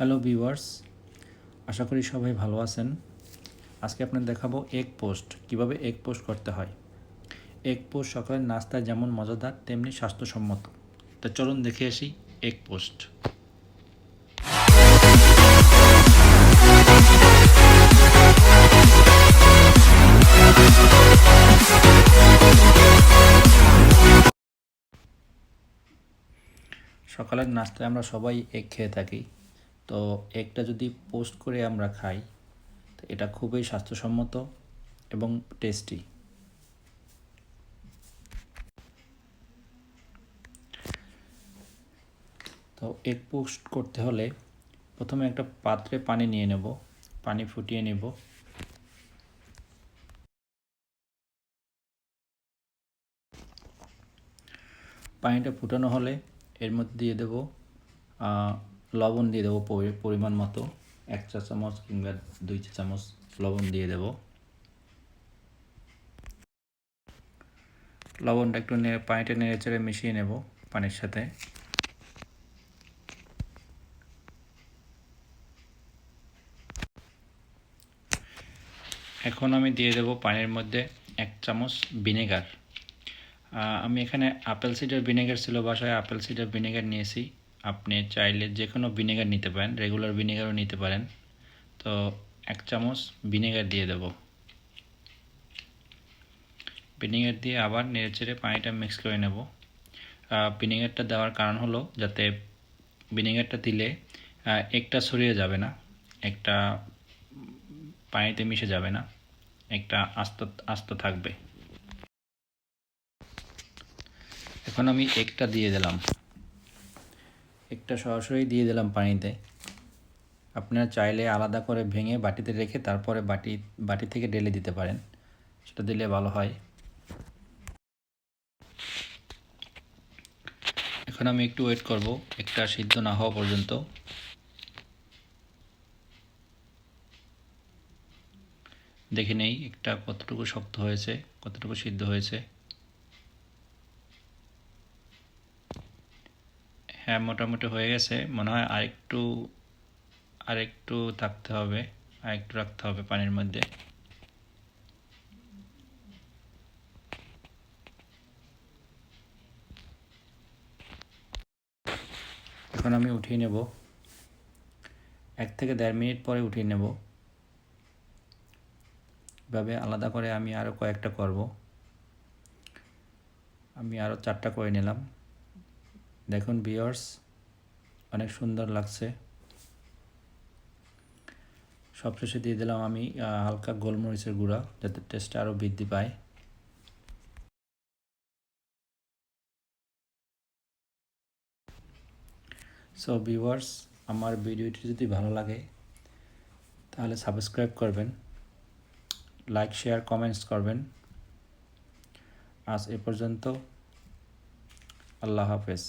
Hello viewers, আশা করি সবাই ভালো আছেন। আজকে আপনাদের দেখাবো এগ পোস্ট কীভাবে এগ পোস্ট করতে হয়। এগ পোস্ট সকালের নাস্তায় যেমন মজাদার, তেমনি স্বাস্থ্যসম্মত। তো চলুন দেখে আসি এগ পোস্ট সকালের নাস্তায় আমরা সবাই এগ খেয়ে থাকি। তো একটা যদি পোস্ট করে আমরা খাই, তো এটা খুবই স্বাস্থ্যসম্মত এবং টেস্টি তো এগ পোস্ট করতে হলে প্রথমে একটা পাত্রে পানি নিয়ে নেব, পানি ফুটিয়ে নেব। পানিটা ফুটানো হলে এর মধ্যে দিয়ে দেব লবণ দিয়ে দেবো পরিমাণ মতো। এক চা চামচ কিংবা দুই চা চামচ লবণ দিয়ে দেব। লবণটা একটু নেড়ে পানিটা নেড়ে চেড়ে মিশিয়ে নেব পানির সাথে। এখন আমি দিয়ে দেব পানির মধ্যে এক চামচ ভিনেগার। আমি এখানে আপেল সিডার ভিনেগার ছিল, বাসায় আপেল সিডার ভিনেগার নিয়েছি। আপনি চাইলে যে কোনো ভিনেগার নিতে পারেন রেগুলার ভিনেগারও নিতে পারেন। তো এক চামচ ভিনেগার দিয়ে দেব। ভিনেগার দিয়ে আবার নেড়ে চেড়ে পানিটা মিক্স করে নেব। ভিনেগারটা দেওয়ার কারণ হলো যাতে ভিনেগারটা দিলে একটা ছড়িয়ে যাবে না, একটা পানিতে মিশে যাবে না, একটা আস্ত আস্ত থাকবে। এখন আমি একটা দিয়ে দিলাম। একটা সরাসরি দিয়ে দিলাম পানিতে। আপনারা চাইলে আলাদা করে ভেঙে বাটিতে রেখে তারপরে বাটি বাটি থেকে ঢেলে দিতে পারেন। সেটা দিলে ভালো হয়। এখন আমি একটু ওয়েট করব, একটা সিদ্ধ না হওয়া পর্যন্ত। দেখে নেই একটা কতটুকু শক্ত হয়েছে, কতটুকু সিদ্ধ হয়েছে। হ্যাঁ মোটামুটি হয়ে গেছে। মনে হয় আরেকটু আরেকটু থাকতে হবে, আরেকটু রাখতে হবে পানির মধ্যে। এখন আমি উঠিয়ে নেব। এক থেকে দেড় মিনিট পরে উঠিয়ে নেব। এভাবে আলাদা করে আমি আরও কয়েকটা করব। আমি আরও চারটা করে নিলাম। দেখুন বিয়ার্স অনেক সুন্দর লাগছে। সবশেষে দিয়ে দিলাম আমি হালকা গোলমরিচের গুঁড়া, যাতে টেস্টটা আরও বৃদ্ধি পায়। সো ভিউয়ার্স আমার ভিডিওটি যদি ভালো লাগে, তাহলে সাবস্ক্রাইব করবেন লাইক শেয়ার কমেন্টস করবেন। আজ এ পর্যন্ত, আল্লাহ হাফেজ।